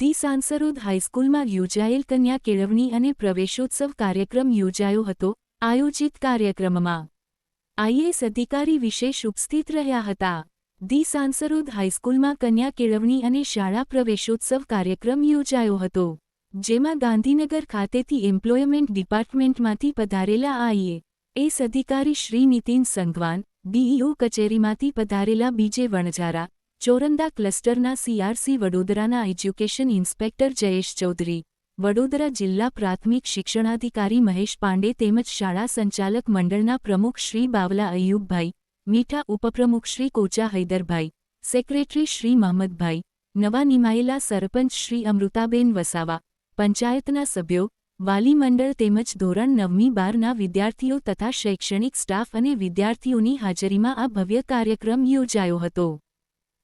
દી સાંસરોદ હાઈસ્કૂલમાં યોજાયેલ કન્યા કેળવણી અને પ્રવેશોત્સવ કાર્યક્રમ યોજાયો હતો. આયોજિત કાર્યક્રમમાં આઈએએસ અધિકારી વિશેષ ઉપસ્થિત રહ્યા હતા. દી સાંસરોદ હાઈસ્કૂલમાં કન્યા કેળવણી અને શાળા પ્રવેશોત્સવ કાર્યક્રમ યોજાયો હતો, જેમાં ગાંધીનગર ખાતેથી એમ્પ્લોયમેન્ટ ડિપાર્ટમેન્ટમાંથી પધારેલા આઈએ એસ અધિકારી શ્રી નીતિન સંઘવાન ડીઈઓ કચેરીમાંથી પધારેલા બીજે વણઝારા ચોરંદા ક્લસ્ટરના સીઆરસી વડોદરાના એજ્યુકેશન ઇન્સ્પેક્ટર જયેશ ચૌધરી, વડોદરા જિલ્લા પ્રાથમિક શિક્ષણાધિકારી મહેશ પાંડે તેમજ શાળા સંચાલક મંડળના પ્રમુખ શ્રી બાવલા અય્યુબભાઈ મીઠા ઉપપ્રમુખ શ્રી કોચા હૈદરભાઈ, સેક્રેટરી શ્રી મહમદભાઈ, નવા નિમાયેલા સરપંચ શ્રી અમૃતાબેન વસાવા, પંચાયતના સભ્યો, વાલી મંડળ તેમજ ધોરણ નવમી બારના વિદ્યાર્થીઓ તથા શૈક્ષણિક સ્ટાફ અને વિદ્યાર્થીઓની હાજરીમાં આ ભવ્ય કાર્યક્રમ યોજાયો હતો.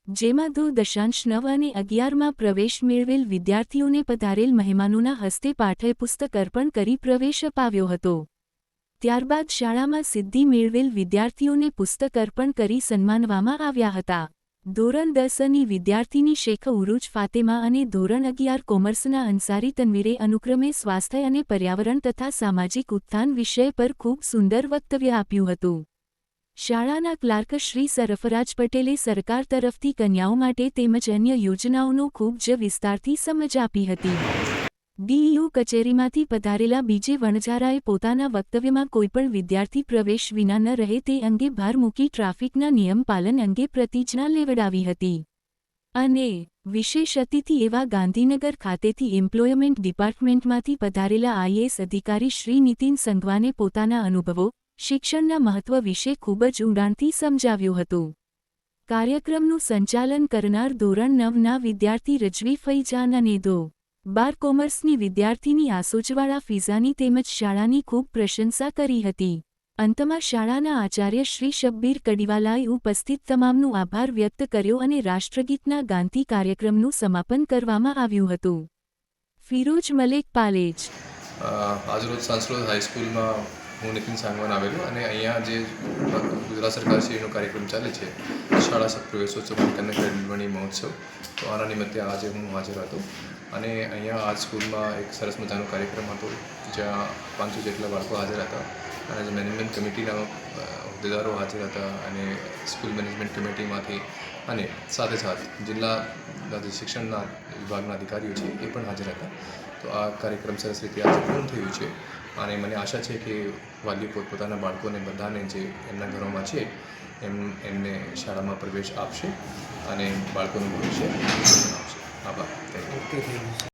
જેમાં દો દશાંશ નવ અને અગિયારમાં પ્રવેશ મેળવેલ વિદ્યાર્થીઓને પધારેલ મહેમાનોના હસ્તે પાઠ્યપુસ્તક અર્પણ કરી પ્રવેશ અપાવ્યો હતો. ત્યારબાદ શાળામાં સિદ્ધિ મેળવેલ વિદ્યાર્થીઓને પુસ્તક અર્પણ કરી સન્માનવામાં આવ્યા હતા. ધોરણ દસની વિદ્યાર્થીની શેખ ઉરુજ ફાતેમા અને ધોરણ અગિયાર કોમર્સના અંસારી તન્વીરે અનુક્રમે સ્વાસ્થ્ય અને પર્યાવરણ તથા સામાજિક ઉત્થાન વિષય પર ખૂબ સુંદર વક્તવ્ય આપ્યું હતું. શાળાના ક્લાર્ક શ્રી સરફરાજ પટેલે સરકાર તરફથી કન્યાઓ માટે તેમજ અન્ય યોજનાઓનો ખૂબ જ વિસ્તારથી સમજ આપી હતી. ડીઈઓ કચેરીમાંથી પધારેલા બીજે વણઝારાએ પોતાના વક્તવ્યમાં કોઈપણ વિદ્યાર્થી પ્રવેશ વિના ન રહે તે અંગે ભાર મૂકી ટ્રાફિકના નિયમ પાલન અંગે પ્રતિજ્ઞા લેવડાવી હતી. અને વિશેષ અતિથિ એવા ગાંધીનગર ખાતેથી એમ્પ્લોયમેન્ટ ડિપાર્ટમેન્ટમાંથી પધારેલા આઈએએસ અધિકારી શ્રી નીતિન સંઘવાને પોતાના અનુભવો શિક્ષણના મહત્વ વિશે ખૂબ જ ઊંડાણથી સમજાવ્યું હતું. કાર્યક્રમનું સંચાલન કરનાર ધોરણ નવના વિદ્યાર્થી રજવી ફૈજાન અને ધો. બાર કોમર્સની વિદ્યાર્થીની આસોજવાળા ફિઝાની તેમજ શાળાની ખૂબ પ્રશંસા કરી હતી. અંતમાં શાળાના આચાર્ય શ્રી શબ્બીર કડીવાલાએ ઉપસ્થિત તમામનું આભાર વ્યક્ત કર્યો અને રાષ્ટ્રગીતના ગાંધી કાર્યક્રમનું સમાપન કરવામાં આવ્યું હતું. ફિરોજ મલેક પાલેજ. આજરોજ સાંસ્કૃતિક હાઈસ્કૂલમાં હું નિખિલ સાંગવાન આવેલો અને અહીંયા જે ગુજરાત સરકારશ્રીનો કાર્યક્રમ ચાલે છે, શાળા પ્રવેશોત્સવ કન્યા કેળવણી મહોત્સવ. તો આના નિમિત્તે આજે હું હાજર હતો અને અહીંયા આ સ્કૂલમાં એક સરસ મજાનો કાર્યક્રમ હતો, જ્યાં પાંચસો જેટલા બાળકો હાજર હતા અને મેનેજમેન્ટ કમિટીના હોદ્દેદારો હાજર હતા અને સ્કૂલ મેનેજમેન્ટ કમિટીમાંથી અને સાથે સાથે જિલ્લા શિક્ષણના વિભાગના અધિકારીઓ છે, એ પણ હાજર હતા. તો આ કાર્યક્રમ સરસ રીતે આજે પૂર્ણ થયું છે. અને મને આશા છે કે વાલીઓ પોતપોતાના બાળકોને બધાને જે એમના ઘરોમાં છે, એમ એમને શાળામાં પ્રવેશ આપશે અને બાળકોનું ભવિષ્ય બનાવશે આભાર. Thank you